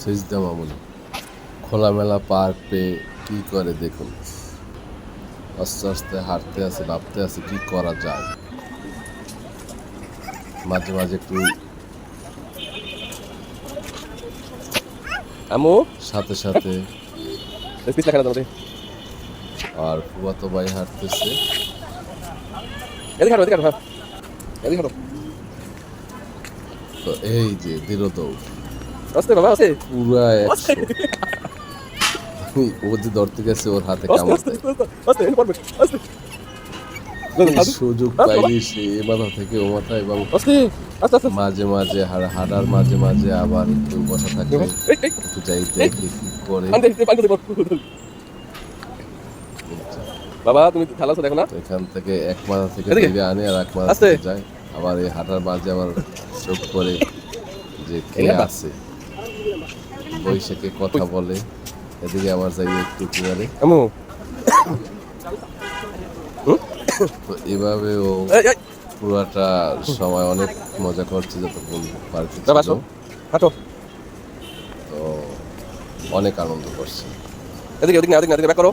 সেজদা মামুনি খোলামেলা পার্ক পেয়ে কি করে দেখুন? আস্তে আস্তে হাঁটতে আছে ভাবতে আছে কি করা যায়। মাঝে মাঝে একটু আম্মু সাথে সাথে আর ফুয়াতো ভাই হাঁটতেছে। হ্যাঁ। তো এই যে দৃঢ় দৌড়। আস্তে বাবা আস্তে। পুরা ও যে ধরতে গেছে ওর হাতে কামড় আস্তে। আস্তে সুযোগ সে এ মাথা থেকে ও মাথা এবং মাঝে মাঝে হাড়- হাঁটার মাঝে মাঝে আবার একটু বসা থাকে। একটু যাই দেখি কি করে? বাবা তুমি দেখো না। এখান থেকে এক মাথা থেকে এদিকে। আনে আর এক মাথা থেকে যায়। আবার এই হাঁটার মাঝে আবার চোখ করে যে কে আছে। বৈশাখে কথা বলে। এদিকে আমার যাই একটু আম্মু তো এভাবে ও পুরাটা সময় অনেক মজা করছে যত পার্কে ছিল হাঁটো। তো অনেক আনন্দ করছে। এদিকে এদিকে এদিকে এদিকে ব্যাক করো।